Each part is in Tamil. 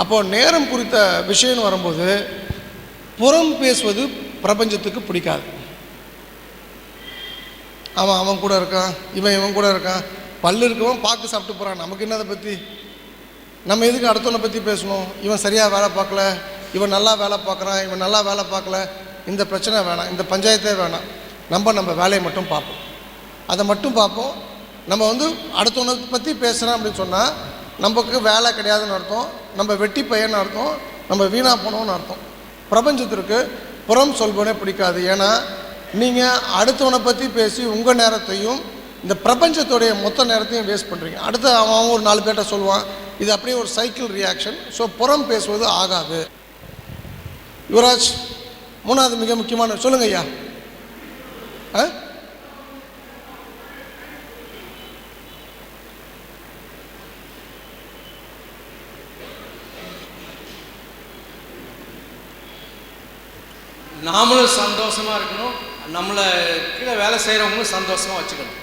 அப்போது நேரம் குறித்த விஷயம்னு வரும்போது புறம் பேசுவது பிரபஞ்சத்துக்கு பிடிக்காது. அவன் அவன் கூட இருக்கான் இவன் இவன் கூட இருக்கான். பல்லு இருக்கவன் பார்த்து சாப்பிட்டு போகிறான் நமக்கு என்னதை பற்றி நம்ம எதுக்கு அடுத்தவனை பற்றி பேசணும்? இவன் சரியாக வேலை பார்க்கல. இவன் நல்லா வேலை பார்க்குறான். இவன் நல்லா வேலை பார்க்கல. இந்த பிரச்சனை வேணாம். இந்த பஞ்சாயத்தே வேணாம். நம்ம நம்ம வேலையை மட்டும் பார்ப்போம். அதை மட்டும் பார்ப்போம். நம்ம வந்து அடுத்தவனை பற்றி பேசுகிறோம் அப்படின்னு சொன்னால் நமக்கு வேலை கிடையாதுன்னு அர்த்தம். நம்ம வெட்டி பையன்னு அர்த்தம் நம்ம வீணாக போனோம்னு அர்த்தம். பிரபஞ்சத்திற்கு புறம் சொல்பவனே பிடிக்காது. ஏன்னா நீங்கள் அடுத்தவனை பற்றி பேசி உங்கள் நேரத்தையும் இந்த பிரபஞ்சத்துடைய மொத்த நேரத்தையும் வேஸ்ட் பண்ணுறீங்க அடுத்து அவன் அவன் ஒரு நாலு பேர்ட்ட சொல்லுவான் இது அப்படியே ஒரு சைக்கிள் ரியாக்ஷன் ஸோ புறம் பேசுவது ஆகாது. யுவராஜ் மூணாவது மிக முக்கியமான சொல்லுங்க ஐயா. ஆ? நாமளும் சந்தோஷமாக இருக்கணும். நம்மளை கீழே வேலை செய்கிறவங்களும் சந்தோஷமாக வச்சுக்கணும்.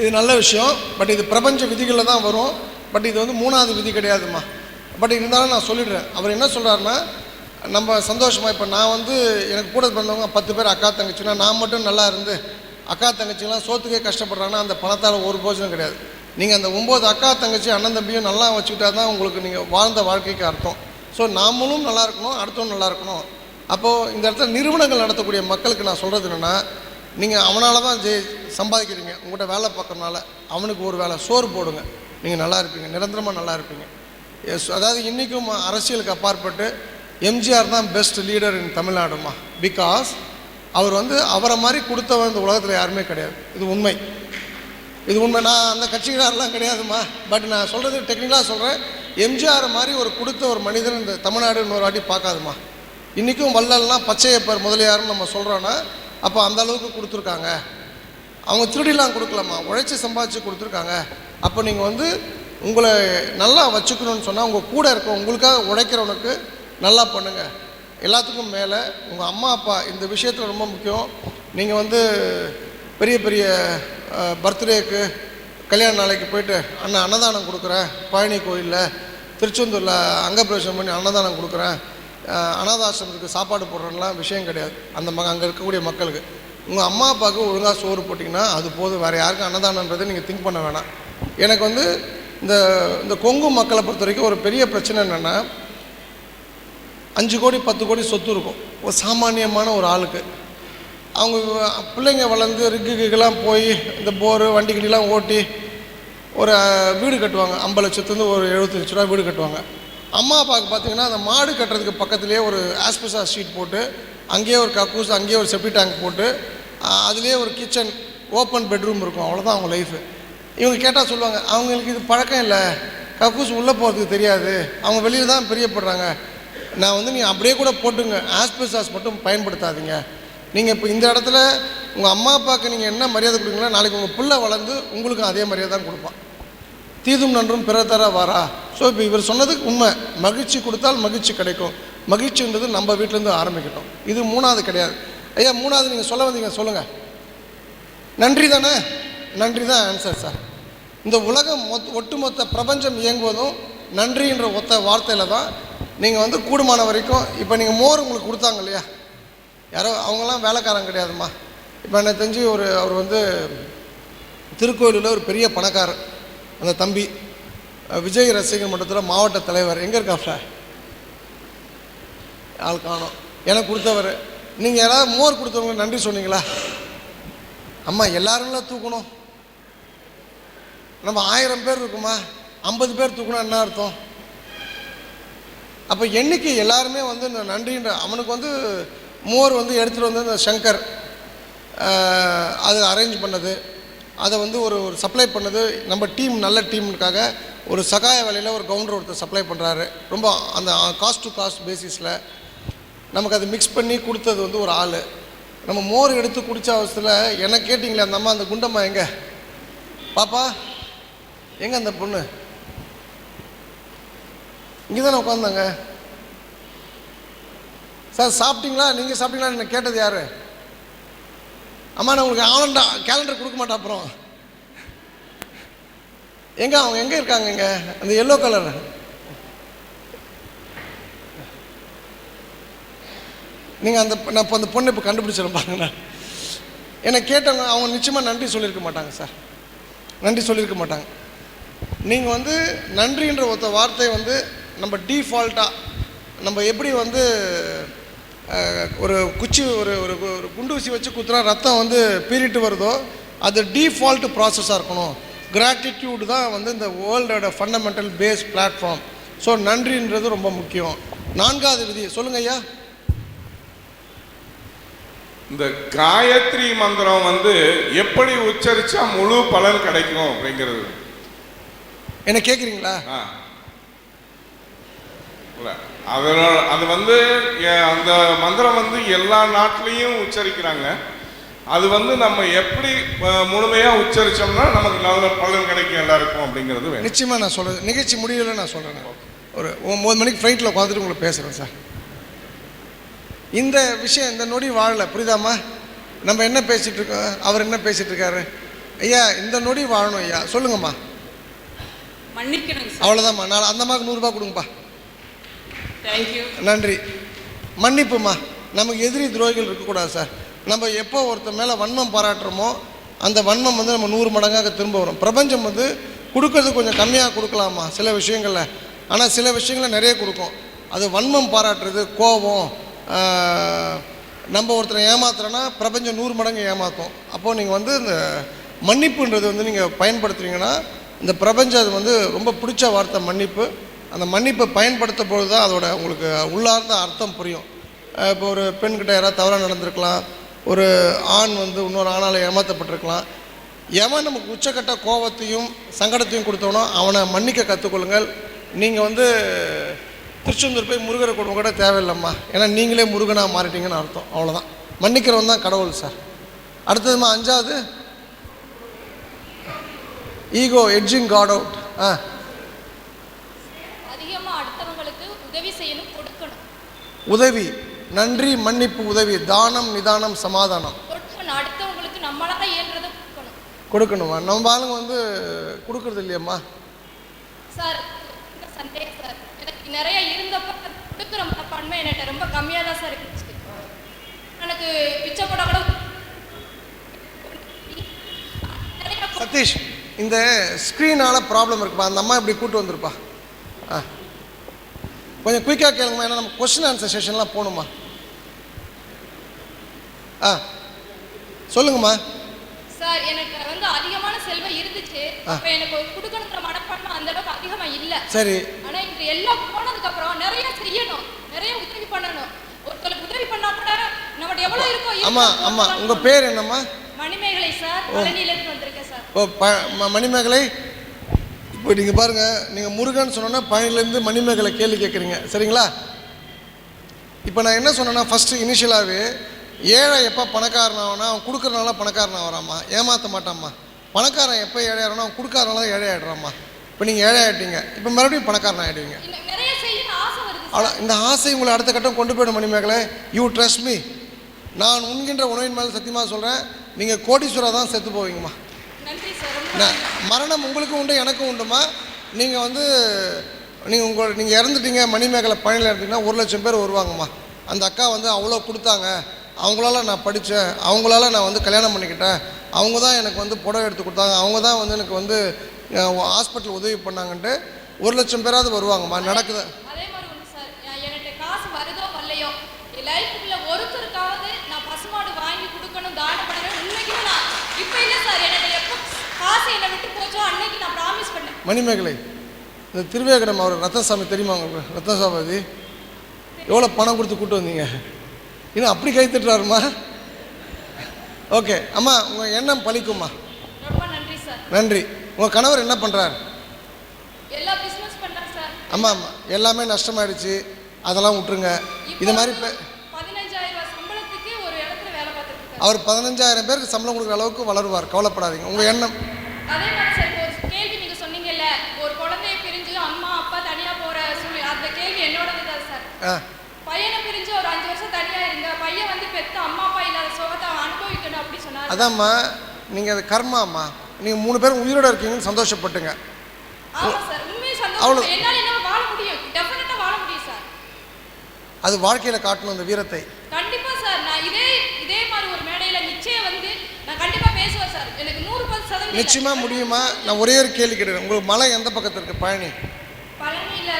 இது நல்ல விஷயம். பட் இது பிரபஞ்ச விதிகளில் தான் வரும். பட் இது வந்து மூணாவது விதி கிடையாதும்மா. பட் இருந்தாலும் நான் சொல்லிடுறேன். அவர் என்ன சொல்கிறாருன்னா நம்ம சந்தோஷமாக இப்போ நான் வந்து எனக்கு கூட பிறந்தவங்க பத்து பேர் அக்கா தங்கச்சின்னா நான் மட்டும் நல்லா இருந்து அக்கா தங்கச்சிலாம் சோத்துக்கே கஷ்டப்படுறாங்கன்னா அந்த பணத்தால் ஒரு போஜனம் கிடையாது. நீங்கள் அந்த ஒம்பது அக்கா தங்கச்சி அண்ணன் தம்பியும் நல்லா வச்சுக்கிட்டா தான் உங்களுக்கு நீங்கள் வாழ்ந்த வாழ்க்கைக்கு அர்த்தம். ஸோ நாமளும் நல்லா இருக்கணும் அடுத்தவங்க நல்லா இருக்கணும். அப்போது இந்த இடத்துல நிறுவனங்கள் நடத்தக்கூடிய மக்களுக்கு நான் சொல்கிறது என்னென்னா நீங்கள் அவனால் தான் ஜெய் சம்பாதிக்கிறீங்க. உங்கள்கிட்ட வேலை பார்க்கறனால அவனுக்கு ஒரு வேலை சோறு போடுங்க. நீங்கள் நல்லா இருப்பீங்க. நிரந்தரமாக நல்லா இருப்பீங்க. எஸ் அதாவது இன்றைக்கும் அரசியலுக்கு அப்பாற்பட்டு எம்ஜிஆர் தான் பெஸ்ட் லீடர் இன் தமிழ்நாடுமா? பிகாஸ் அவர் வந்து அவரை மாதிரி கொடுத்தவன் இந்த உலகத்தில் யாருமே கிடையாது. இது உண்மை. இது உண்மை. நான் அந்த கட்சிக்காரெலாம் கிடையாதுமா. பட் நான் சொல்கிறது டெக்னிக்கலாக சொல்கிறேன் எம்ஜிஆர் மாதிரி ஒரு கொடுத்த ஒரு மனிதன் இந்த தமிழ்நாடு இன்னொரு வாட்டி பார்க்காதுமா? இன்றைக்கும் வள்ளல்லாம் பச்சையப்பர் முதலியார்னு நம்ம சொல்கிறோன்னா அப்போ அந்த அளவுக்கு கொடுத்துருக்காங்க. அவங்க திருடிலாம் கொடுக்கலாமா உழைச்சி சம்பாதிச்சு கொடுத்துருக்காங்க. அப்போ நீங்கள் வந்து உங்களை நல்லா வச்சுக்கணும்னு சொன்னால் உங்கள் கூட இருக்க உங்களுக்காக உழைக்கிறவனுக்கு நல்லா பண்ணுங்கள் எல்லாத்துக்கும் மேலே உங்கள் அம்மா அப்பா இந்த விஷயத்தில் ரொம்ப முக்கியம். நீங்கள் வந்து பெரிய பெரிய பர்த்டேக்கு கல்யாண நாளைக்கு போயிட்டு அண்ணா அன்னதானம் கொடுக்குறேன். பழனி கோயிலில் திருச்செந்தூரில் அங்கப்பிரவேசம் பண்ணி அன்னதானம் கொடுக்குறேன். அனாதாசிரமத்துக்கு சாப்பாடு போடுறேன்லாம் விஷயம் கிடையாது. அந்த மக அங்கே இருக்கக்கூடிய மக்களுக்கு. உங்கள் அம்மா அப்பாவுக்கு ஒழுங்காக சோறு போட்டிங்கன்னா அது போதும். வேறு யாருக்கும் அன்னதானன்றதை நீங்கள் திங்க் பண்ண வேணாம். எனக்கு வந்து இந்த இந்த கொங்கு மக்களை பொறுத்த வரைக்கும் ஒரு பெரிய பிரச்சனை என்னென்னா அஞ்சு கோடி பத்து கோடி சொத்து இருக்கும். ஒரு சாமானியமான ஒரு ஆளுக்கு. அவங்க பிள்ளைங்க வளர்ந்து ரிக்குக்கெல்லாம் போய் இந்த போரு வண்டி கிண்டிலாம் ஓட்டி ஒரு வீடு கட்டுவாங்க. ஐம்பது லட்சத்துலேருந்து ஒரு எழுபத்தஞ்சு ரூபா வீடு கட்டுவாங்க. அம்மா அப்பாவுக்கு பார்த்தீங்கன்னா அந்த மாடு கட்டுறதுக்கு பக்கத்துலேயே ஒரு ஆஸ்பெசா ஷீட் போட்டு அங்கேயே ஒரு கக்கூஸ் அங்கேயே ஒரு செப்டி டேங்க் போட்டு அதுலேயே ஒரு கிச்சன் ஓப்பன் பெட்ரூம் இருக்கும். அவ்வளோதான் அவங்க லைஃபு இவங்க கேட்டால் சொல்லுவாங்க அவங்களுக்கு இது பழக்கம் இல்லை. கக்கூஸ் உள்ளே போகிறதுக்கு தெரியாது. அவங்க வெளியில் தான் பிரியப்படுறாங்க. நான் வந்து நீங்கள் அப்படியே கூட போட்டுங்க. ஆஸ்பெசாஸ் மட்டும் பயன்படுத்தாதீங்க. நீங்கள் இப்போ இந்த இடத்துல உங்கள் அம்மா அப்பாவுக்கு நீங்கள் என்ன மரியாதை கொடுக்குறீங்களோ நாளைக்கு உங்கள் பிள்ளை வளர்ந்து உங்களுக்கும் அதே மரியாதை தான் கொடுப்பான். தீதும் நன்றும் பிற தர வாரா. ஸோ இப்போ இவர் சொன்னதுக்கு உண்மை. மகிழ்ச்சி கொடுத்தால் மகிழ்ச்சி கிடைக்கும். மகிழ்ச்சின்றது நம்ம வீட்டிலேருந்து ஆரம்பிக்கட்டும். இது மூணாவது கிடையாது. ஐயா மூணாவது நீங்கள் சொல்ல வந்தீங்க சொல்லுங்கள் நன்றி தானே? நன்றி தான் ஆன்சர் சார் இந்த உலகம் மொத்த ஒட்டுமொத்த பிரபஞ்சம் இயங்குவதும் நன்றின்ற ஒத்த வார்த்தையில் தான் நீங்கள் வந்து கூடுமான வரைக்கும் இப்போ நீங்கள் மோர் உங்களுக்கு கொடுத்தாங்க இல்லையா? யாரோ அவங்களாம் வேலைக்காரங்க கிடையாதும்மா. இப்போ எனக்கு தெரிஞ்சு ஒரு அவர் வந்து திருக்கோயிலில் ஒரு பெரிய பணக்காரர். அந்த தம்பி விஜய் ரசிகர் மன்றத்தில் மாவட்ட தலைவர். எங்கே இருக்காப்ல ஆள் காணும். எனக்கு கொடுத்தவர். நீங்கள் யாராவது மோர் கொடுத்தவங்க நன்றி சொன்னீங்களா? அம்மா எல்லாரும்ல தூக்கணும். நம்ம ஆயிரம் பேர் இருக்குமா? ஐம்பது பேர் தூக்கணும் என்ன அர்த்தம்? அப்போ என்னைக்கு எல்லாருமே வந்து இந்த நன்றின்ற அவனுக்கு வந்து மோர் வந்து எடுத்துகிட்டு வந்து இந்த சங்கர். அது அரேஞ்ச் பண்ணது. அதை வந்து ஒரு ஒரு சப்ளை பண்ணது நம்ம டீம் நல்ல டீமுக்காக ஒரு சகாய வேலையில் ஒரு கவுண்டர் ஒருத்தர் சப்ளை பண்ணுறாரு ரொம்ப அந்த காஸ்ட் டு காஸ்ட் பேசிஸில் நமக்கு அதை மிக்ஸ் பண்ணி கொடுத்தது வந்து ஒரு ஆள். நம்ம மோர் எடுத்து குடித்த அவசரத்தில் என்ன கேட்டிங்களே அந்த அம்மா அந்த குண்டம்மா எங்கே? பாப்பா எங்கே அந்த பொண்ணு? இங்கே தானே உட்காந்தாங்க சார் சாப்பிட்டீங்களா? நீங்கள் சாப்பிட்டீங்களா என்ன கேட்டது யார்? அம்மா நான் உங்களுக்கு ஆலண்டா கேலண்டர் கொடுக்க மாட்டேன் அப்புறம். எங்கே அவங்க எங்கே இருக்காங்க இங்கே? அந்த எல்லோ கலர் நீங்கள் அந்த நான் இப்போ அந்த பொண்ணை இப்போ கண்டுபிடிச்சிடும் பாருங்கண்ணா என்னை கேட்டவங்க அவங்க நிச்சயமாக நன்றி சொல்லியிருக்க மாட்டாங்க சார். நன்றி சொல்லியிருக்க மாட்டாங்க. நீங்கள் வந்து நன்றின்ற ஒருத்த வார்த்தை வந்து நம்ம டீஃபால்ட்டாக நம்ம எப்படி வந்து ஒரு குச்சி ஒரு ஒரு ஒரு குண்டு ஊசி வச்சு குத்துறா ரத்தம் வந்து பீறிட்டு வருதோ அது டீஃபால்ட் ப்ராசஸாக இருக்கணும். கிராட்டிடியூட் தான் வந்து இந்த வேர்ல்டோட ஃபண்டமெண்டல் பேஸ் பிளாட்ஃபார்ம் ஸோ நன்றின்றது ரொம்ப முக்கியம். நான்காவது விதி சொல்லுங்க ஐயா. இந்த காயத்ரி மந்திரம் வந்து எப்படி உச்சரிச்சா முழு பலன் கிடைக்கும் அப்படிங்கிறது. என்ன கேட்குறீங்களா. இல்ல, அதனால அது வந்து அந்த மந்திரம் வந்து எல்லா நாட்டிலையும் உச்சரிக்கிறாங்க. அது வந்து நம்ம எப்படி முழுமையா உச்சரிச்சோம்னா நமக்கு நல்ல பலன் கிடைக்கும் எல்லாருக்கும் அப்படிங்கிறது வேணும். நிச்சயமாக நான் சொல்கிறேன் நிகழ்ச்சி முடியல நான் சொல்கிறேன் ஒரு ஒம்பது மணிக்கு ஃப்ளைட்டில் உட்காந்துட்டு உங்களுக்கு பேசுகிறேன் சார். இந்த விஷயம் இந்த நொடி வாழல. புரியுதாம்மா? நம்ம என்ன பேசிகிட்டு இருக்கோம்? அவர் என்ன பேசிகிட்டு இருக்காரு? ஐயா இந்த நொடி வாழணும் ஐயா. சொல்லுங்கம்மா. சார். அவ்வளோதாம்மா நான் அந்த அம்மாவுக்கு நூறுரூபா கொடுங்கப்பா. நன்றி. மன்னிப்புமா. நமக்கு எதிரி துரோகிகள் இருக்கக்கூடாது சார். நம்ம எப்போ ஒருத்தர் மேலே வன்மம் பாராட்டுறோமோ அந்த வன்மம் வந்து நம்ம நூறு மடங்காக திரும்ப வரும். பிரபஞ்சம் வந்து கொடுக்கறது கொஞ்சம் கம்மியாக கொடுக்கலாமா சில விஷயங்களில். ஆனால் சில விஷயங்களில் நிறைய கொடுக்கும். அது வன்மம் பாராட்டுறது கோபம் நம்ம ஒருத்தரை ஏமாத்துறோன்னா பிரபஞ்சம் நூறு மடங்கு ஏமாற்றும் அப்போது நீங்கள் வந்து இந்த மன்னிப்புன்றது வந்து நீங்கள் பயன்படுத்துறீங்கன்னா இந்த பிரபஞ்சம் அது வந்து ரொம்ப பிடிச்ச வார்த்தை மன்னிப்பு. அந்த மன்னிப்பை பயன்படுத்த பொழுது தான் அதோட உங்களுக்கு உள்ளார்ந்த அர்த்தம் புரியும். இப்போ ஒரு பெண்கிட்ட யாராவது தவறாக நடந்திருக்கலாம். ஒரு ஆண் வந்து இன்னொரு ஆணால் ஏமாற்றப்பட்டிருக்கலாம் எவன் நமக்கு உச்சக்கட்ட கோபத்தையும் சங்கடத்தையும் கொடுத்தவனோ அவனை மன்னிக்க கற்றுக்கொள்ளுங்கள் நீங்கள் வந்து திருச்செந்தூர் போய் முருகரை குடும்பம் கூட தேவையில்லைம்மா. ஏன்னா நீங்களே முருகனாக மாறிட்டீங்கன்னு அர்த்தம். அவ்வளோதான் மன்னிக்கிறவன் தான் கடவுள் சார். அடுத்ததுமா அஞ்சாவது. Ego edging God out ah அதிகமாக அடுத்தவங்களுக்கு உதவி செய்யணும் கொடுக்கணும். உதவி நன்றி மன்னிப்பு உதவி தானம் நிதானம் சமாதானம். கொடுக்கணும். அடுத்தவங்களுக்கு நம்மளால இயன்றதை கொடுக்கணும். கொடுக்கணுமா? நம்ம ஆளுங்க வந்து கொடுக்கறது இல்லையம்மா. சார் சந்தேகம் சார். எனக்கு நிறைய இருந்தப்ப கொடுக்குற மனப்பான்மை என்கிட்ட ரொம்ப கம்மியாக தான் சார் இருந்துச்சு. எனக்கு பிச்சை போட கூட சதீஷ் இந்த ஸ்க்ரீனால் ப்ராப்ளம் இருக்குப்பா. அந்த அம்மா இப்படி கூட்டு வந்திருப்பா. கொஞ்சம் குயிக்காக கேளுங்கம்மா. ஏன்னா நம்ம கொஸ்டின் ஆன்சர் செஷன்லாம் போகணுமா ஆ சொல்லுங்கம்மா. சார் எனக்கு வந்து அதிகமான செல்வம் இருந்துச்சு. அப்போ எனக்கு கொடுக்கணுங்கிற மனப்பான்மை அந்த அளவுக்கு அதிகமாக இல்லை. சரி. ஆனா இன்று எல்லாம் போனதுக்கு அப்புறம் நிறைய செய்யணும். நிறைய உதவி பண்ணணும். ஒருத்தருக்கு உதவி பண்ணா கூட நம்மகிட்ட எவ்வளவு இருக்கோ ஆமாம் போகலாம். உங்கள் பேர் என்னம்மா? மணிமேகலை சார். பழனியிலிருந்து வந்திருக்கேன் சார். ஓ மணிமேகலை இப்போ நீங்கள் பாருங்கள் நீங்கள் முருகன் சொன்னோன்னா பழனிலேருந்து மணிமேகலை கேள்வி கேட்குறீங்க. சரிங்களா? இப்போ நான் என்ன சொன்னேன்னா ஃபஸ்ட்டு இனிஷியலாகவே ஏழை எப்போ பணக்காரன் ஆவானா அவன் கொடுக்குறனால பணக்காரன் ஆகிறாம்மா ஏமாற்ற மாட்டாம்மா. பணக்காரன் எப்போ ஏழை ஆகிறானோ அவன் கொடுக்காதனால தான் ஏழை ஆகிடுறாம்மா இப்போ நீங்கள் ஏழை ஆகிட்டீங்க இப்போ மறுபடியும் பணக்காரன் ஆகிடுவீங்க. அவ்வளோ இந்த ஆசை உங்களை அடுத்த கட்டம் கொண்டு போயிடும் மணிமேகலை. யூ ட்ரஸ்ட் மீ நான் உண்கின்ற உணவின் மேலே சத்தியமாக சொல்கிறேன் நீங்கள் கோடீஸ்வரா தான் செத்து போவீங்கம்மா. நான் மரணம் உங்களுக்கும் உண்டு எனக்கும் உண்டுமா? நீங்கள் வந்து நீங்கள் உங்கள் நீங்கள் இறந்துட்டீங்க மணிமேகலை பணியில் இறந்துட்டீங்கன்னா ஒரு லட்சம் பேர் வருவாங்கம்மா. அந்த அக்கா வந்து அவ்வளோ கொடுத்தாங்க. அவங்களால நான் படித்தேன். அவங்களால நான் வந்து கல்யாணம் பண்ணிக்கிட்டேன். அவங்க தான் எனக்கு வந்து புடவை எடுத்து கொடுத்தாங்க. அவங்க தான் வந்து எனக்கு வந்து ஹாஸ்பிட்டல் உதவி பண்ணாங்கன்ட்டு ஒரு லட்சம் பேராவது வருவாங்கம்மா. நடக்குது அதே மாதிரி ஒன்று சார் என் என்கிட்ட காசு வருதோ வரலையோ என் லைஃப்ல ஒருத்தருக்காவது நான் பசுமாடு வாங்கி கொடுக்கணும் தானம் பண்ணணும் உண்மைக்குமே நான் இப்போ இல்லை சார் எனக்கு எப்போ காசு என்னை விட்டு போச்சோ அன்னைக்கு நான் ப்ராமிஸ் பண்ணேன் மணிமேகலை. இந்த திருவேகடம் அவர் ரத்தசாமி தெரியுமா உங்களுக்கு? ரத்தசாமி எவ்வளோ பணம் கொடுத்து கூட்டு வந்தீங்க? இன்னும் அப்படி கை தட்டுறாருமா? ஓகே அம்மா உங்கள் எண்ணம் பலிக்கும்மா ரொம்ப நன்றி உங்கள் கணவர் என்ன பண்ணுறார் ஆமாம் ஆமாம் எல்லாமே நஷ்டமாயிடுச்சு. அதெல்லாம் விட்டுருங்க. இது மாதிரி இப்போ அவர் பதினஞ்சாயிரம் பேருக்கு சம்பளம் கொடுக்குற அளவுக்கு வளருவார். கவலைப்படாதீங்க. உங்கள் எண்ணம் அதே மாதிரி சார் இப்போ ஒரு கேள்வி நீங்க சொன்னீங்கல்ல ஒரு குழந்தைய பிரிஞ்சு அம்மா அப்பா தனியா போற சூழ்நிலை அந்த கேள்வி என்னோடது தான் சார் ஆ பையனை பிரிஞ்சு ஒரு அஞ்சு வருஷம் தனியா இருந்த பையன் வந்து பெத்த அம்மா அப்பா இல்லாத சுகத்தை அனுபவிக்கணும் அப்படி சொன்னார். அதாம்மா நீங்கள் அது கர்மாம்மா. நீங்கள் மூணு பேரும் உயிரோட இருக்கீங்கன்னு சந்தோஷப்பட்டுங்க. சார் அது வாழ்க்கையில் காட்டணும் அந்த வீரத்தை. கண்டிப்பா சார் நான் இதே இதே மாதிரி ஒரு மேடையில நிச்சயம் வந்து நான் கண்டிப்பா பேசுவேன் சார். எனக்கு நூறு சதவீதம். நிச்சயமா முடியுமா? நான் ஒரே ஒரு கேள்வி கேட்குறேன் உங்களுக்கு மலை எந்த பக்கத்தில் இருக்குது பழனி. பழனியில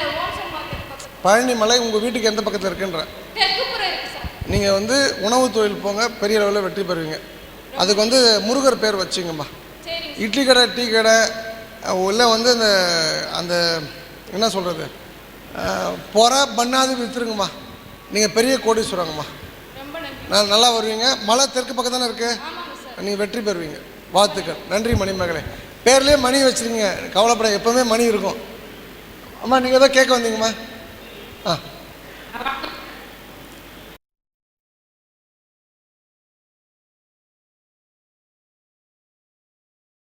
பழனி மலை உங்கள் வீட்டுக்கு எந்த பக்கத்தில் இருக்குன்ற? நீங்கள் வந்து உணவு தொழில் போங்க பெரிய அளவில் வெற்றி பெறுவீங்க. அதுக்கு வந்து முருகர் பேர் வச்சுங்கம்மா. இட்லி கடை டீ கடை உள்ள வந்து இந்த அந்த என்ன சொல்கிறது பொற பண்ணாது விற்றுருங்கம்மா நீங்கள் பெரிய கோடீஸ்வரங்கம்மா. நான் நல்லா வருவீங்க. மலை தெற்கு பக்கம் தானே இருக்குது நீங்கள் வெற்றி பெறுவீங்க. வாழ்த்துக்கள். நன்றி மணிமகளே பேர்லேயே மணி வச்சுருங்க கவலைப்பட எப்போவுமே மணி இருக்கும். அம்மா நீங்கள் ஏதோ கேட்க வந்தீங்கம்மா.